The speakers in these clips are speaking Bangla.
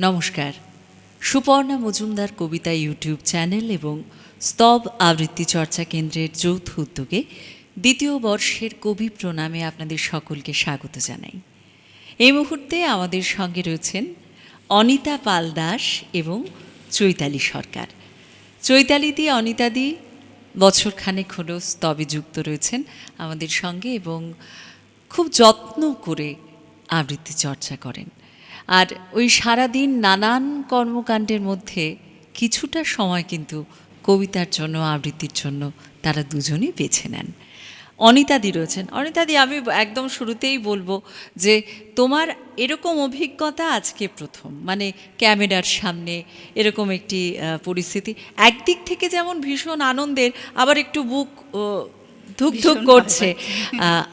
নমস্কার। সুপর্ণা মজুমদার কবিতা ইউটিউব চ্যানেল এবং স্তব আবৃত্তি চর্চা কেন্দ্রের যৌথ উদ্যোগে দ্বিতীয় বর্ষের কবি প্রণামে আপনাদের সকলকে স্বাগত জানাই। এই মুহূর্তে আমাদের সঙ্গে রয়েছেন অনিতা পাল দাস এবং চৈতালি সরকার। চৈতালিদি অনিতাদি বছরখানেক হলো স্তবে যুক্ত রয়েছেন আমাদের সঙ্গে এবং খুব যত্ন করে আবৃত্তি চর্চা করেন। আর ওই সারাদিন নানান কর্মকাণ্ডের মধ্যে কিছুটা সময় কিন্তু কবিতার জন্য আবৃত্তির জন্য তারা দুজনেই বেছে নেন। অনিতাদি রয়েছেন। অনিতাদি আমি একদম শুরুতেই বলব যে তোমার এরকম অভিজ্ঞতা আজকে প্রথম মানে ক্যামেরার সামনে এরকম একটি পরিস্থিতি। একদিক থেকে যেমন ভীষণ আনন্দের আবার একটু বুক ধুক ধুক করছে।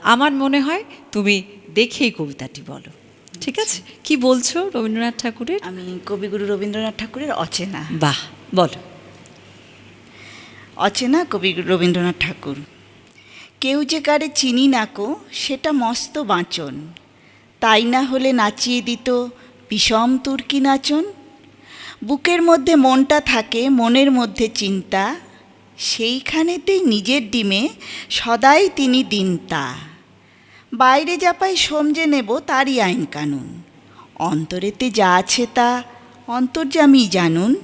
আমার মনে হয় তুমি দেখেই কবিতাটি বলো। ঠিক আছে? কি বলছো রবীন্দ্রনাথ ঠাকুরের? আমি কবিগুরু রবীন্দ্রনাথ ঠাকুরের অচেনা। বাহ বল। অচেনা কবিগুরু রবীন্দ্রনাথ ঠাকুর। কেউ যে কারে চিনি নাকো সেটা মস্ত বাঁচন। তাই না হলে নাচিয়ে দিত বিষম তুর্কি নাচন। বুকের মধ্যে মনটা থাকে মনের মধ্যে চিন্তা। সেইখানেতেই নিজের ডিমে সদাই তিনি দিনতা। বাইরে যা পাই সমঝে নেব তারই আইন কানুন। অন্তরেতে যা আছে তা অন্তর্যামী জানুন।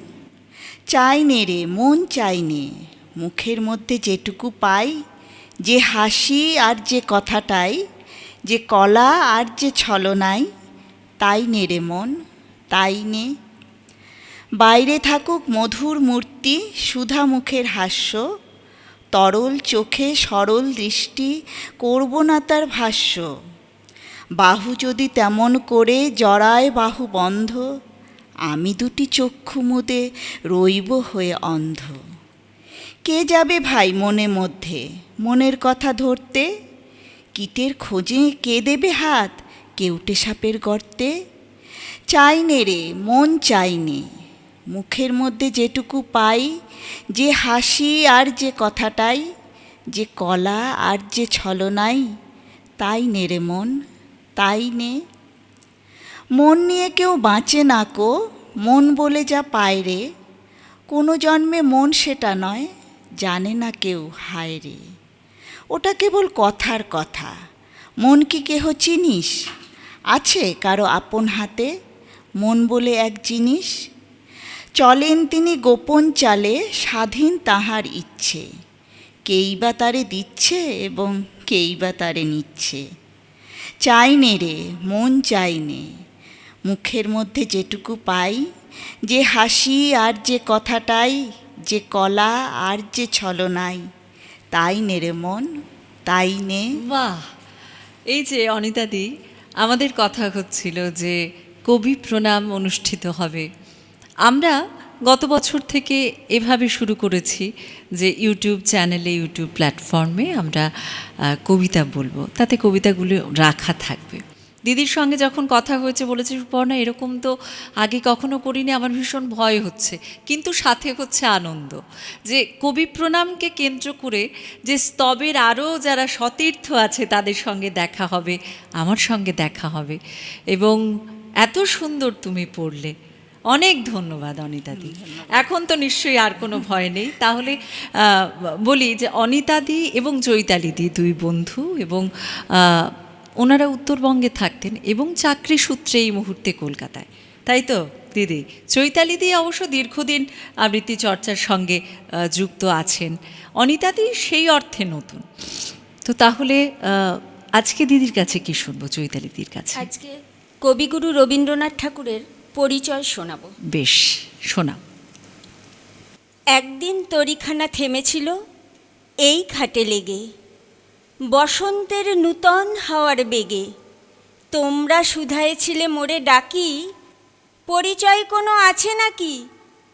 চাই নে রে, মন চাই নে। মুখের মধ্যে যেটুকু পাই, যে হাসি আর যে কথাটাই, যে কলা আর যে ছলনাই, তাই নে রে মন, তাই নে। বাইরে থাকুক মধুর মূর্তি, সুধা মুখের হাস্য তরল চোখে সরল দৃষ্টি করব না তার ভাষ্য। বাহু যদি তেমন করে জড়ায় বাহু বন্ধ, আমি দুটি চক্ষু মুদে রইব হয়ে অন্ধ। কে যাবে ভাই মনে মধ্যে মনের কথা ধরতে? কীটের খোঁজে কে দেবে হাত কেউটে সাপের গর্তে? চাই নে রে, মন চাই নে মুখের মধ্যে যেটুকু পাই, যে হাসি আর যে কথাটাই, যে কলা আর যে ছলনাই, তাই নে রে মন, তাই নে। মন নিয়ে কেউ বাঁচে না কো, মন বলে যা পায় রে। কোনো জন্মে মন সেটা নয়, জানে না কেউ হায় রে। ওটা কেবল কথার কথা। মন কি কেহ চিনিস? আছে কারও আপন হাতে? মন বলে এক জিনিস চলেন তিনি গোপন চালে, স্বাধীন তাহার ইচ্ছে। কেই বা তারে দিচ্ছে এবং কেই বা তারে নিচ্ছে। চাই নে রে, মন চাই নে। মুখের মধ্যে যেটুকু পাই, যে হাসি আর যে কথাটাই, যে কলা আর যে ছলনাই, তাই নে রে মন, তাই নে। বাহ! এই যে অনিতাদি আমাদের কথা হচ্ছিল যে কবি প্রণাম অনুষ্ঠিত হবে। আমরা গত বছর থেকে এভাবে শুরু করেছি যে ইউটিউব চ্যানেলে, ইউটিউব প্ল্যাটফর্মে আমরা কবিতা বলব। তাতে কবিতাগুলো রাখা থাকবে। দিদির সঙ্গে যখন কথা হয়েছে, বলেছে, সুপর্ণা, এরকম তো আগে কখনো করিনি, আমার ভীষণ ভয় হচ্ছে। কিন্তু সাথে হচ্ছে আনন্দ। যে কবি প্রণামকে কেন্দ্র করে যে স্তবের আরও যারা সতীর্থ আছে, তাদের সঙ্গে দেখা হবে, আমার সঙ্গে দেখা হবে। এবং এত সুন্দর তুমি পড়লে। অনেক ধন্যবাদ অনিতাদি। এখন তো নিশ্চয়ই আর কোনো ভয় নেই। তাহলে বলি যে অনিতাদি এবং চৈতালিদি দুই বন্ধু এবং ওনারা উত্তরবঙ্গে থাকতেন এবং চাকরি সূত্রে এই মুহূর্তে কলকাতায়। তাই তো, দিদি? চৈতালিদি অবশ্য দীর্ঘদিন আবৃত্তি চর্চার সঙ্গে যুক্ত আছেন। অনিতাদি সেই অর্থে নতুন। তো তাহলে আজকে দিদির কাছে কি শুনব, চৈতালিদির কাছে? আজকে কবিগুরু রবীন্দ্রনাথ ঠাকুরের পরিচয় শোনাব। বেশ শোনা একদিন তরিখানা থেমেছিল এই খাটে লেগে। বসন্তের নূতন হাওয়ার বেগে তোমরা শুধাইছিলে মোরে ডাকি পরিচয় কোনো আছে নাকি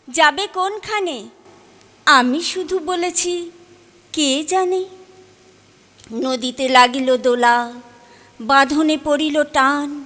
যাবে কোনখানে? আমি শুধু বলেছি কে জানে? নদীতে লাগিল দোলা বাঁধনে পড়িল টান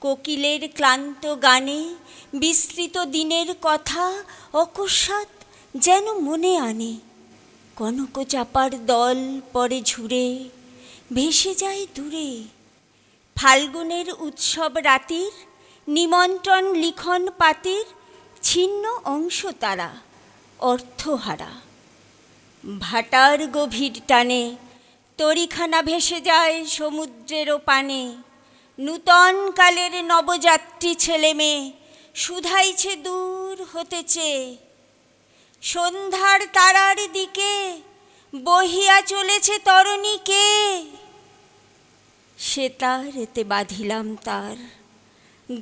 কোকিলের ক্লান্ত গানে বিস্তৃত দিনের কথা অকস্মাৎ যেন মনে আনে। কনক চাপার দল পরে ঝুরে ভেসে যায় দূরে। ফাল্গুনের উৎসব রাতির নিমন্ত্রণ লিখন পাতির ছিন্ন অংশ তারা, অর্থহারা। ভাটার গভীর টানে তরিখানা ভেসে যায় সমুদ্রেরও পানে নূতন কালের নবযাত্রী ছেলে মেয়ে শুধাইছে দূর হতেছে সন্ধ্যার তারার দিকে বহিয়া চলেছে তরণীকে সে তার এতে বাঁধিলাম তার,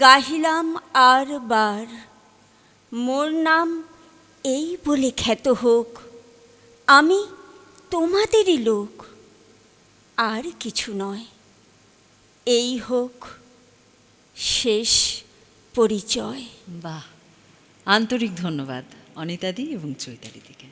গাহিলাম আর বার। মোর নাম এই বলে খ্যাত হোক, আমি তোমাদেরই লোক। আর কিছু নয়। এই হোক শেষ পরিচয়। বাহ আন্তরিক ধন্যবাদ অনিতাদি এবং চৈতালিদিকে